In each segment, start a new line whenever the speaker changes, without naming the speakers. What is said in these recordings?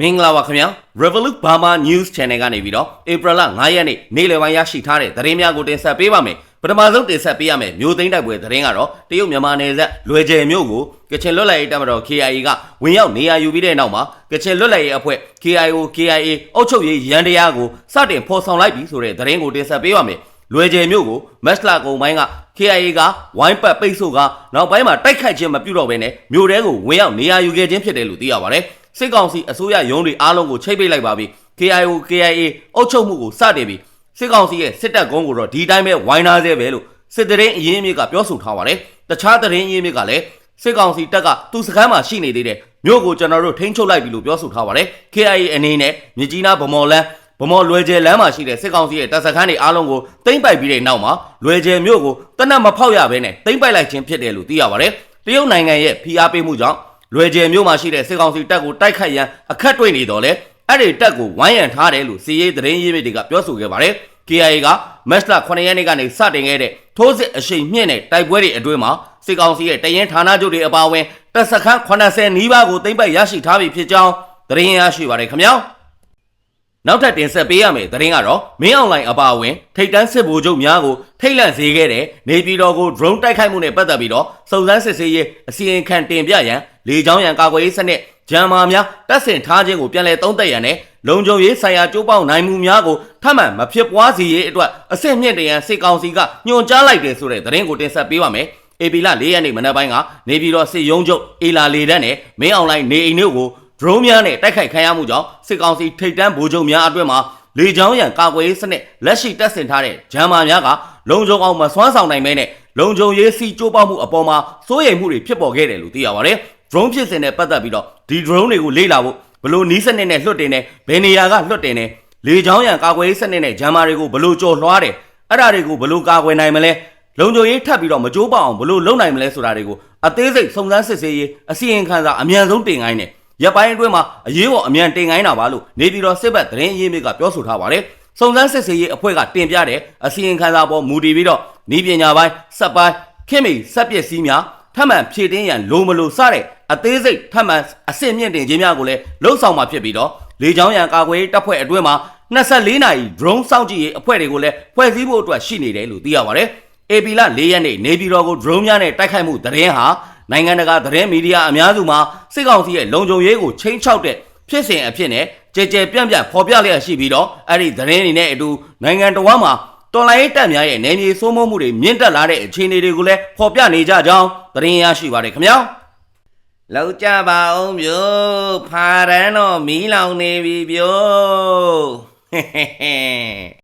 မင်္ဂလာပါခင်ဗျာ Revolut Burma News Channel ကနေပြီးတော့ဧပြီလ9ရက်နေ့နေ့လယ်ပိုင်းရရှိထားတဲ့သတင်းများကိုတင်ဆက်ပေးပါမယ်ပထမဆုံးတင်ဆက်ပေးရမယ်မြို့သိမ်းတိုက်ပွဲသတင်းကတော့တရုတ်မြန်မာနယ်စပ်လွယ်ကျယ်မြို့ကိုကချင်လွတ်လပ်ရေးတပ်မတော် KIA ကဝင်ရောက်နေရာယူပြီးတဲ့နောက်မှာကချင်လွတ်လပ်ရေးအဖွဲ့ KIO KIA အုပ်ချုပ်ရေးရန်တရားကိုစတင်ဖော်ဆောင်လိုက်ပြီဆိုတဲ့သတင်းကိုတင်ဆက်ပေးပါမယ်လွယ်ကျယ်မြို့ကိုမက်စလာကုံပိုင်းက KIA ကဝိုင်းပတ်ပိတ်ဆို့ကနောက်ပိုင်းမှာတိုက်ခိုက်ခြင်းမပြုတော့ဘဲနဲ့မြို့ထဲကိုဝင်ရောက်နေရာယူခဲ့ခြင်းဖြစ်တယ်လို့သိရပါတယ်။ စစ်ကောင်စီအစိုးရရုံးတွေအားလုံးကိုချိတ်ပိတ်လိုက်ပါပြီ။ KIO KIA အုပ်ချုပ်မှုကိုစတင်ပြီးစစ်ကောင်စီရဲ့စစ်တပ်ကုန်းကိုတော့ဒီတိုင်းပဲဝိုင်းထားသေးပဲလို့စစ်တရင်အရင်အမြစ်ကပြောဆိုထားပါတယ်။တခြားတရင်အရင်အမြစ်ကလည်းစစ်ကောင်စီတပ်ကသူ့စခန်းမှာရှိနေသေးတယ်မြို့ကိုကျွန်တော်တို့ထိန်းချုပ်လိုက်ပြီလို့ပြောဆိုထားပါတယ်။ KIA အနေနဲ့မြကြီးနားဗမော်လန်းဗမော်လွယ်ကျယ်လမ်းမှာရှိတဲ့စစ်ကောင်စီရဲ့တပ်စခန်းတွေအားလုံးကိုသိမ်းပိုက်ပြီးတဲ့နောက်မှာလွယ်ကျယ်မြို့ကိုတနက်မဖောက်ရဘဲနဲ့သိမ်းပိုက်လိုက်ခြင်းဖြစ်တယ်လို့သိရပါတယ်။တရုတ်နိုင်ငံရဲ့ဖိအားပေးမှုကြောင့် လွယ်ကျယ်မြို့မှာရှိတဲ့စစ်ကောင်စီတပ်ကိုတိုက်ခိုက်ရန်အခက်တွေ့နေတော့လေအဲ့ဒီတပ်ကိုဝိုင်းရံထားတယ်လို့စီရေးသတင်းရေးမြစ်တွေကပြောဆိုခဲ့ပါတယ်။ KIA ကမက်စလာ9ရက်နေ့ကနေစတင်ခဲ့တဲ့ထိုးစစ်အရှိန်မြင့်တဲ့တိုက်ပွဲတွေအတွင်းမှာစစ်ကောင်စီရဲ့တရင်ဌာနချုပ်တွေအပါအဝင်တပ်စခန်း80နီးပါးကိုသိမ်းပိုက်ရရှိထားပြီဖြစ်ကြောင်းသတင်းရရှိပါတယ်ခင်ဗျာ။ နောက်ထပ်တင်ဆက်ပေးရမယ့်သတင်းကတော့မင်းအွန်လိုင်းအပါအဝင်ထိတ်တန်းစစ်ဗိုလ်ချုပ်များကိုထိတ်လန့်စေခဲ့တဲ့နေပြည်တော်ကို drone တိုက်ခိုက်မှုနဲ့ပတ်သက်ပြီးတော့စုံစမ်းစစ်ဆေးရေးအစီရင်ခံတင်ပြရန်လေကြောင်းရန်ကာကွယ်ရေးစနစ်ဂျမ်မာများတပ်ဆင်ထားခြင်းကိုပြန်လည်သုံးသပ်ရန်နဲ့လုံခြုံရေးဆိုင်ရာကြိုးပေါင်းနိုင်မှုများကိုထပ်မံမဖြစ်ပွားစေရေးအတွက်အဆင့်မြင့်တရန်စစ်ကောင်စီကညွှန်ကြားလိုက်တယ်ဆိုတဲ့သတင်းကိုတင်ဆက်ပေးပါမယ်။ AP လ၄ရက်နေ့မနက်ပိုင်းကနေပြည်တော်စစ်ရုံးချုပ်အေလာလေတန်းနဲ့မင်းအွန်လိုင်းနေအိမ်တို့ကို drone များနဲ့တိုက်ခိုက်ခံရမှုကြောင့်စစ်ကောင်စီထိပ်တန်းဗိုလ်ချုပ်များအတွင်းမှာလေကြောင်းရန်ကာကွယ်ရေးစနစ်လက်ရှိတပ်ဆင်ထားတဲ့ဂျမ်မာများကလုံခြုံအောင်မစွမ်းဆောင်နိုင်မဲနဲ့လုံခြုံရေးစီကြိုးပေါက်မှုအပေါ်မှာစိုးရိမ်မှုတွေဖြစ်ပေါ်ခဲ့တယ်လို့သိရပါတယ်။ drone ဖြစ်စဉ်နဲ့ပတ်သက်ပြီးတော့ဒီ drone တွေကိုလေ့လာဖို့ဘလို့နီးစနစ်နဲ့လွှတ်တင်နေဘယ်နေရာကလွှတ်တင်နေလေကြောင်းရန်ကာကွယ်ရေးစနစ်နဲ့ဂျမ်မာတွေကိုဘလို့ကြော်လွှားတယ်အဲ့ဒါတွေကိုဘလို့ကာကွယ်နိုင်မလဲလုံခြုံရေးထပ်ပြီးတော့မကြိုးပေါအောင်ဘလို့လုပ်နိုင်မလဲဆိုတာတွေကိုအသေးစိတ်စုံစမ်းစစ်ဆေးရေးအစီရင်ခံစာအမြန်ဆုံးတင်ခိုင်းတယ် ရပ်ပိုင်းအတွင်းမှာအရေးပေါ်အမြန်တင်ခိုင်းတာပါလို့နေပြည်တော်စစ်ဘက်သတင်းရင်းမြစ်ကပြောဆိုထားပါတယ်။စုံစမ်းစစ်ဆေးရေးအဖွဲ့ကတင်ပြတဲ့အစီရင်ခံစာပေါ်မူတည်ပြီးတော့ဤပညာပိုင်းစက်ပိုင်းခင်မီစက်ပစ္စည်းများထပ်မံဖြည့်တင်းရန်လိုမလိုစတဲ့အသေးစိတ်ထပ်မံအဆင့်မြင့်တင်ခြင်းများကိုလည်းလှုံ့ဆော်မှာဖြစ်ပြီးတော့လေကြောင်းရန်ကာကွယ်ရေးတပ်ဖွဲ့အတွင်းမှာ24နာရီ drone စောင့်ကြည့်ရေးအဖွဲ့တွေကိုလည်းဖွဲ့စည်းဖို့အတွက်ရှိနေတယ်လို့သိရပါတယ်။ AP လ၄ရက်နေ့နေပြည်တော်ကို drone များနဲ့တိုက်ခိုက်မှုသတင်းဟာ နိုင်ငံတကာသတင်းမီဒီယာအများစုမှာစစ်ကောင်စီရဲ့လုံခြုံရေးကိုချိန်ချောက်တဲ့ဖြစ်စဉ်အဖြစ်နဲ့ကြဲကြဲပြန့်ပြန့်ဖော်ပြလျက်ရှိပြီးတော့အဲ့ဒီသတင်းတွေနဲ့အတူနိုင်ငံတော်မှာတော်လိုင်းရေးတပ်များရဲ့နယ်မြေစိုးမိုးမှုတွေမြင့်တက်လာတဲ့အခြေအနေတွေကိုလည်းဖော်ပြနေကြကြောင်းသတင်းရရှိပါတယ်ခင်ဗျာလောက်ကြပါအောင်မျိုးဖာရန်တော့မီးလောင်နေပြီပြိုဟဲ့ဟဲ့ဟဲ့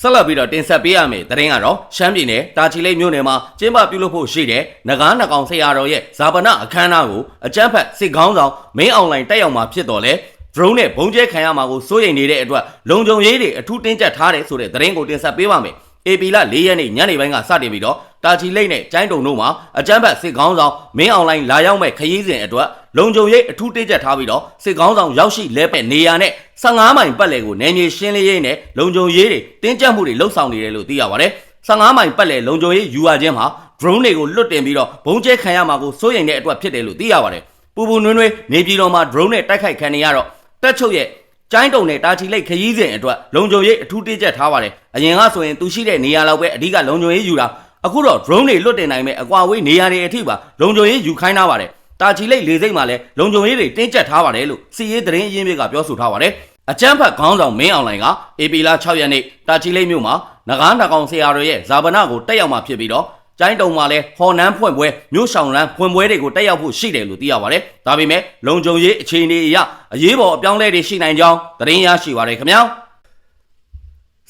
ဆက်လက်ပြီးတော့တင်ဆက်ပေးရမယ့်သတင်းကတော့ရှမ်းပြည်နယ်တာချီလိတ်မြို့နယ်မှာကျင်းပပြုလုပ်ဖို့ရှိတဲ့နဂါးနှကောင်ဆရာတော်ရဲ့ဇာပနအခမ်းအနားကိုအကြမ်းဖက်စစ်ကောင်းဆောင်မင်းအွန်လိုင်းတက်ရောက်မှာဖြစ်တော်လဲ drone နဲ့ဘုံကျဲခံရမှာကိုစိုးရိမ်နေတဲ့အတွက်လုံခြုံရေးတွေအထူးတင်းကျပ်ထားတယ်ဆိုတဲ့သတင်းကိုတင်ဆက်ပေးပါမယ်။ AP လ၄ရက်နေ့ညနေပိုင်းကစတင်ပြီးတော့တာချီလိတ်နဲ့ကျိုင်းတုံတို့မှာအကြမ်းဖက်စစ်ကောင်းဆောင်မင်းအွန်လိုင်းလာရောက်မဲ့ခရီးစဉ်အတွက် လုံခြုံရေးအထူးတင်းကျပ်ထားပြီးတော့စစ်ကောင်းဆောင်ရောက်ရှိလဲပဲ့နေရာနဲ့15မိုင်ပတ်လည်ကိုနယ်မြေရှင်းလင်းရေးနဲ့လုံခြုံရေးတွေတင်းကျပ်မှုတွေလှုပ်ဆောင်နေတယ်လို့သိရပါတယ်။15မိုင်ပတ်လည်လုံခြုံရေးယူရခြင်းမှာ drone တွေကိုလွတ်တင်ပြီးတော့ဘုံကျဲခံရမှာကိုစိုးရိမ်တဲ့အတွက်ဖြစ်တယ်လို့သိရပါတယ်။ပူပူနွေးနွေးနေပြည်တော်မှာ drone နဲ့တိုက်ခိုက်ခံနေရတော့တက်ချုပ်ရဲ့ကျိုင်းတုံနဲ့တာချီလိတ်ခရီးစဉ်အတွက်လုံခြုံရေးအထူးတင်းကျပ်ထားပါတယ်။အရင်ကဆိုရင်သူရှိတဲ့နေရာလောက်ပဲအဓိကလုံခြုံရေးယူတာအခုတော့ drone တွေလွတ်တင်နိုင်မဲ့အကွာဝေးနေရာတွေအထိပါလုံခြုံရေးယူခိုင်းထားပါတယ်။ တာချီလိတ်လေစိတ်မှာလည်းလုံခြုံရေးတွေတင်းကျပ်ထားပါတယ်လို့စီရေးသတင်းအရင်းမြစ်ကပြောဆိုထားပါတယ်။အကြမ်းဖက်ခေါင်းဆောင်မင်းအောင်လှိုင်က AP လ6ရက်နေ့တာချီလိတ်မြို့မှာနဂါးနှကောင်ဆရာတော်ရဲ့ဇာပနာကိုတက်ရောက်မှာဖြစ်ပြီးတော့ကျိုင်းတုံမှာလည်းဟော်နန်းဖွင့်ပွဲမြို့ဆောင်ရန်ဖွင့်ပွဲတွေကိုတက်ရောက်ဖို့ရှိတယ်လို့သိရပါတယ်။ဒါပေမဲ့လုံခြုံရေးအခြေအနေအရအရေးပေါ်အပြောင်းလဲတွေရှိနိုင်ကြောင်းသတင်းရရှိပါရခင်ဗျာ။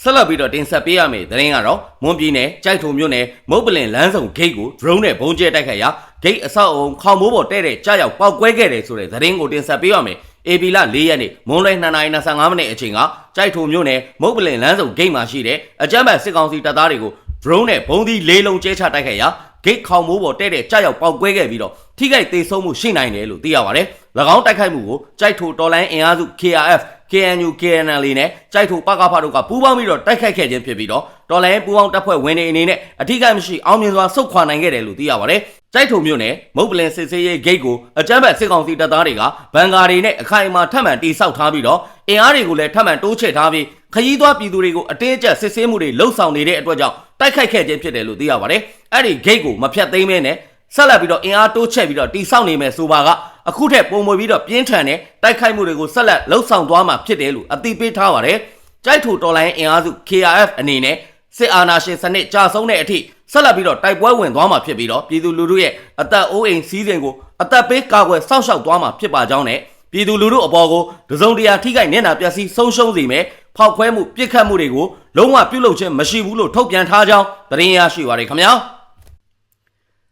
ဆက်လက်ပြီးတော့တင်ဆက်ပေးရမယ့်သတင်းကတော့မွန်ပြည်နယ်ကြိုက်ထုံမြို့နယ်မုတ်ပလင်လမ်းဆောင်ဂိတ်ကို drone နဲ့ဘုံကျဲတိုက်ခိုက်ရာ ဂိတ်အဆောက်အုံခေါင်မိုးပေါ်တဲ့တဲ့ကြားရောက်ပောက်ကွဲခဲ့တယ်ဆိုတဲ့သတင်းကိုတင်ဆက်ပေးရမယ်။ AB လ၄ရက်နေ့မွန်လွဲ2:25မိနစ်အချိန်ကကြိုက်ထုံမြို့နယ်မုတ်ပလင်လမ်းဆောင်ဂိတ်မှာရှိတဲ့အကြမ်းဖက်စစ်ကောင်စီတပ်သားတွေကို drone နဲ့ဘုံသီးလေးလုံးကျဲချတိုက်ခိုက်ရာဂိတ်ခေါင်မိုးပေါ်တဲ့တဲ့ကြောက်ရောက်ပေါက်ကွဲခဲ့ပြီးတော့ထိခိုက်သေးဆုံးမှုရှိနိုင်တယ်လို့သိရပါတယ်။၎င်းတိုက်ခိုက်မှုကိုကြိုက်ထိုတော်လိုင်းအင်အားစု KRF KNU KNL နဲ့ကြိုက်ထိုပကဖတို့ကပူးပေါင်းပြီးတော့တိုက်ခိုက်ခဲ့ခြင်းဖြစ်ပြီးတော့ တော်လိုင်းပူးပေါင်းတပ်ဖွဲ့ဝင်တွေအနေနဲ့အထိကိမရှိအောင်မြင်စွာဆုတ်ခွာနိုင်ခဲ့တယ်လို့သိရပါတယ်။ကြိုက်ထိုမြို့နယ်မုတ်ပလင်စစ်စေးရေးဂိတ်ကိုအကြမ်းဖက်စစ်ကောင်စီတပ်သားတွေကဘန်ကာတွေနဲ့အခိုင်အမာထပ်မံတိစောက်ထားပြီးတော့အင်အားတွေကိုလည်းထပ်မံတိုးချဲ့ထားပြီးခရီးသွားပြည်သူတွေကိုအတင်းအကျပ်စစ်ဆေးမှုတွေလှုပ်ဆောင်နေတဲ့အတွက်ကြောင့်တိုက်ခိုက်ခဲ့ခြင်းဖြစ်တယ်လို့သိရပါတယ်။အဲ့ဒီဂိတ်ကိုမဖြတ်သိမ်းမဲနဲ့ဆက်လက်ပြီးတော့အင်အားတိုးချဲ့ပြီးတော့တိစောက်နေမယ်ဆိုပါကအခုထက်ပုံမွေပြီးတော့ပြင်းထန်တဲ့တိုက်ခိုက်မှုတွေကိုဆက်လက်လှုပ်ဆောင်သွားမှာဖြစ်တယ်လို့အသိပေးထားပါတယ်။ကြိုက်ထိုတော်လိုင်းအင်အားစု KRF အနေနဲ့ စစ်အာဏာရှင်စနစ်ကြာဆုံးတဲ့အထိဆက်လက်ပြီးတော့တိုက်ပွဲဝင်သွားမှာဖြစ်ပြီးတော့ပြည်သူလူထုရဲ့အသက်အိုးအိမ်စီးစိမ်ကိုအသက်ပေးကာကွယ်စောင့်ရှောက်သွားမှာဖြစ်ပါကြောင်းနဲ့ပြည်သူလူထုအပေါ်ကိုတစုံတရာထိခိုက်နေတာပျက်စီးဆုံးရှုံးစေမယ်ဖောက်ခွဲမှုပြစ်ခတ်မှုတွေကိုလုံးဝပြုလုပ်ခြင်းမရှိဘူးလို့ထုတ်ပြန်ထားကြောင်းသတင်းရရှိပါရခင်ဗျာ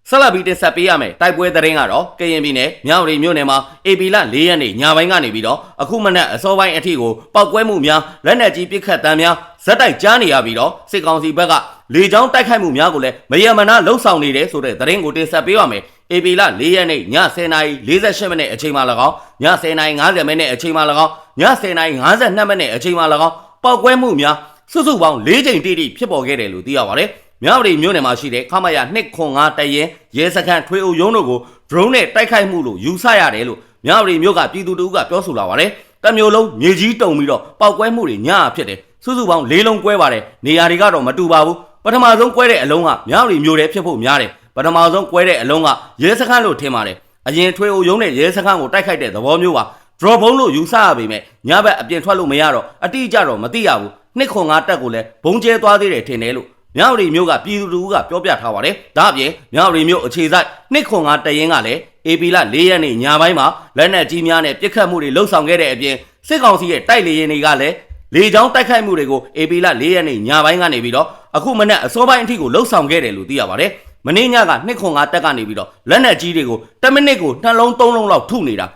ဆက်လက်ပြီးတင်ဆက်ပေးရမယ်တိုက်ပွဲသတင်းကတော့ကရင်ပြည်နယ်မြောက်ရီမြို့နယ်မှာ AP လ၄ရက်နေ့ညပိုင်းကနေပြီးတော့အခုမနက်အစောပိုင်းအထိကိုပောက်ကွဲမှုများလက်နက်ကြီးပစ်ခတ်တမ်းများ ဇက်တိုက်ကြားနေရပြီးတော့စစ်ကောင်စီဘက်ကလေကြောင်းတိုက်ခိုက်မှုများကိုလည်းမယမနာလှုပ်ဆောင်နေတယ်ဆိုတဲ့သတင်းကိုတင်ဆက်ပေးပါမယ် AP လ၄ရက်နေ့ည10:48မိနစ်အချိန်မှ၎င်းည10:50မိနစ်အချိန်မှ၎င်းည10:52မိနစ်အချိန်မှ၎င်းပောက်ကွဲမှုများစုစုပေါင်း၄ချိန်တိတိဖြစ်ပေါ်ခဲ့တယ်လို့သိရပါတယ်။မြောက်ရီမြို့နယ်မှာရှိတဲ့ခမရ205တရင်ရဲစခန်းထွေအုပ်ရုံးတို့ကို drone နဲ့တိုက်ခိုက်မှုလို့ယူဆရတယ်လို့မြောက်ရီမြို့ကပြည်သူတို့ကပြောဆိုလာပါတယ်။တမျိုးလုံးမြေကြီးတုံပြီးတော့ပောက်ကွဲမှုတွေညအဖြစ်တယ်။ စုစုပေါင်း၄လုံးကွဲပါတယ်။နေရာတွေကတော့မတူပါဘူး။ပထမဆုံးကွဲတဲ့အလုံးကမြောက်ရီမြို့ထဲဖြစ်ဖို့များတယ်။ပထမဆုံးကွဲတဲ့အလုံးကရဲစခန်းလို့ထင်ပါတယ်။အရင်ထွေအုပ်ရုံးနဲ့ရဲစခန်းကိုတိုက်ခိုက်တဲ့သဘောမျိုးပါ။ drop ဘုံလို့ယူဆရပေမဲ့ညဘက်အပြင်ထွက်လို့မရတော့အတိအကျတော့မသိရဘူးနှစ်ခွန်ငါတက်ကိုလည်းဘုံကျဲသွားသေးတယ်ထင်တယ်လို့မြောက်ရီမျိုးကပြည်သူလူထုကပြောပြထားပါတယ်ဒါအပြင်မြောက်ရီမျိုးအခြေစိုက်နှစ်ခွန်ငါတရင်ကလည်း AP လ၄ရက်နေ့ညပိုင်းမှာလက်နက်ကြီးများနဲ့ပြစ်ခတ်မှုတွေလှုပ်ဆောင်ခဲ့တဲ့အပြင်စစ်ကောင်စီရဲ့တိုက်လေရင်တွေကလည်း လေကြောင်းတိုက်ခိုက်မှုတွေကို AP လ၄ရက်နေ့ညပိုင်းကနေပြီးတော့အခုမနေ့အစောပိုင်းအထိကိုလှုပ်ဆောင်ခဲ့တယ်လို့သိရပါတယ်မင်းညကနှစ်ခွန်ငါတက်ကနေပြီးတော့လက်နက်ကြီးတွေကို10မိနစ်ကိုနှလုံး3လုံးလောက်ထုနေတာ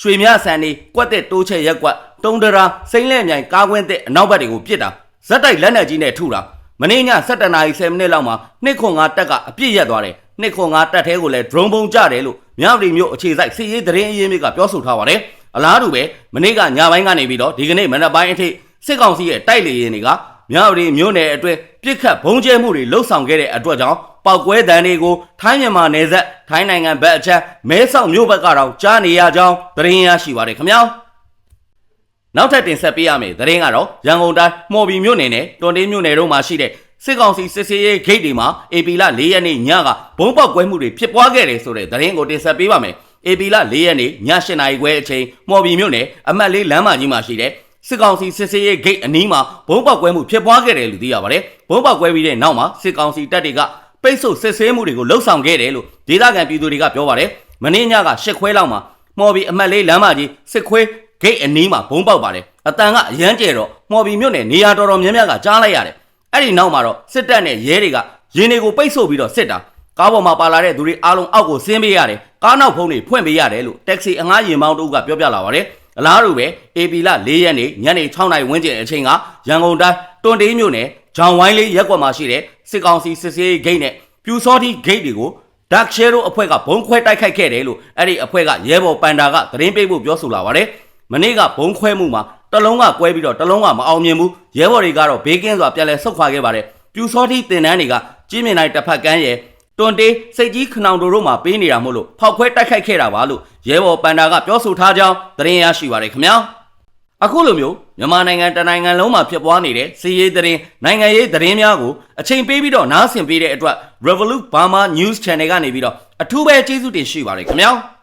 ရွှေမြဆန်နေကွက်တဲ့တိုးချက်ရက်ကွက်တုံးတရာစိမ့်လက်မြိုင်ကားကွင်းတဲ့အနောက်ဘက်တွေကိုပြစ်တာဇက်တိုက်လက်နက်ကြီးနဲ့ထုတာမနေ့ည7နာရီ10မိနစ်လောက်မှာနှစ်ခွန်ငါတက်ကအပြစ်ရက်သွားတယ်နှစ်ခွန်ငါတက်သေးကိုလည်း drone ပုံကြတယ်လို့မြောက်ရီမျိုးအခြေစိုက်စစ်ရေးသတင်းအရင်းမြစ်ကပြောဆိုထားပါတယ်အလားတူပဲမနေ့ကညပိုင်းကနေပြီးတော့ဒီကနေ့မနက်ပိုင်းအထိ စစ်ကောင်စီရဲ့တိုက်လေရင်တွေကမြောက်ရီမျိုးနယ်အတွင်းပြစ်ခတ်ဘုံကျဲမှုတွေလှုပ်ဆောင်ခဲ့တဲ့အတွက်ကြောင့်ပောက်ကွဲတံတွေကိုထိုင်းမြန်မာနယ်စပ်ထိုင်းနိုင်ငံဘက်အချက်မဲဆောက်မြို့ဘက်ကတော့ကြားနေရကြောင်းသတင်းရရှိပါတယ်ခင်ဗျာနောက်ထပ်တင်ဆက်ပေးရမယ့်သတင်းကတော့ရန်ကုန်တိုင်းမော်ဘီမြို့နယ်နဲ့တွန်တေးမြို့နယ်တို့မှာရှိတဲ့စစ်ကောင်စီစစ်စေးရေးဂိတ်တွေမှာ AP လ၄ရက်နေ့ညကဘုံပေါက်ကွဲမှုတွေဖြစ်ပွားခဲ့တယ်ဆိုတဲ့သတင်းကိုတင်ဆက်ပေးပါမယ် AP လ၄ရက်နေ့ည၈နာရီခွဲအချိန်မော်ဘီမြို့နယ်အမှတ်၄လမ်းမကြီးမှာရှိတဲ့ စစ်ကောင်စီစစ်စေးရေးဂိတ်အနီးမှာဘုံပေါက်ကွဲမှုဖြစ်ပွားခဲ့တယ်လို့သိရပါတယ်ဘုံပေါက်ကွဲပြီးတဲ့နောက်မှာစစ်ကောင်စီတပ်တွေကပိတ်ဆို့စစ်ဆေးမှုတွေကိုလှုပ်ဆောင်ခဲ့တယ်လို့ဒေသခံပြည်သူတွေကပြောပါတယ်။မင်းညကရှစ်ခွဲလောက်မှာမော်ဘီအမတ်လေးလမ်းမကြီးစစ်ခွဲဂိတ်အနီးမှာဘုံပေါက်ပါတယ်။အတန်ကအရန်ကျဲတော့မော်ဘီမြို့နယ်နေရာတော်တော်များများကကြားလိုက်ရတယ်။အဲ့ဒီနောက်မှာတော့စစ်တပ်နဲ့ရဲတွေကရင်းတွေကိုပိတ်ဆို့ပြီးတော့စစ်တာကားပေါ်မှာပါလာတဲ့သူတွေအားလုံးအောက်ကိုဆင်းပေးရတယ်။ကားနောက်ဖုံးတွေဖွင့်ပေးရတယ်လို့တက္ကစီအငှားရင်မောင်းတို့ကပြောပြလာပါတယ်။ အလားတူပဲ AP လ၄ရက်နေ့ညနေ6နာရီဝန်းကျင်အချိန်ကရန်ကုန်တိုင်းတွန်တေးမြို့နယ်ဂျောင်ဝိုင်းလေးရက်ကွက်မှာရှိတဲ့စစ်ကောင်စီစစ်စေးဂိတ်နဲ့ပြူစောတိဂိတ်တွေကိုဒါက်ရှဲရိုအဖွဲ့ကဘုံခွဲတိုက်ခိုက်ခဲ့တယ်လို့အဲ့ဒီအဖွဲ့ကရဲဘော်ပန်တာကသတင်းပေးဖို့ပြောဆိုလာပါတယ်။မနေ့ကဘုံခွဲမှုမှာတလုံးကကွဲပြီးတော့တလုံးကမအောင်မြင်ဘူး။ရဲဘော်တွေကတော့ဘေးကင်းစွာပြန်လဲဆုတ်ခွာခဲ့ပါတယ်။ပြူစောတိတင်တန်းတွေကကြီးမြင်တိုင်းတစ်ဖက်ကန်းရဲ့ တွန်တေးစိတ်ကြီးခနောင်တို့တို့မှာပေးနေတာမို့လို့ဖောက်ခွဲတိုက်ခိုက်ခဲ့တာပါလို့ရဲဘော်ပန်တာကပြောဆိုထားကြောင်းသတင်းရရှိပါတယ်ခင်ဗျာ။အခုလိုမျိုးမြန်မာနိုင်ငံတနိုင်ငံလုံးမှာဖြစ်ပွားနေတဲ့စီးရေးသတင်းနိုင်ငံရေးသတင်းများကိုအချိန်ပေးပြီးတော့နားဆင်ပေးတဲ့အတွက် Revolut Burma News Channel ကနေပြီးတော့အထူးပဲကျေးဇူးတင်ရှိပါတယ်ခင်ဗျာ။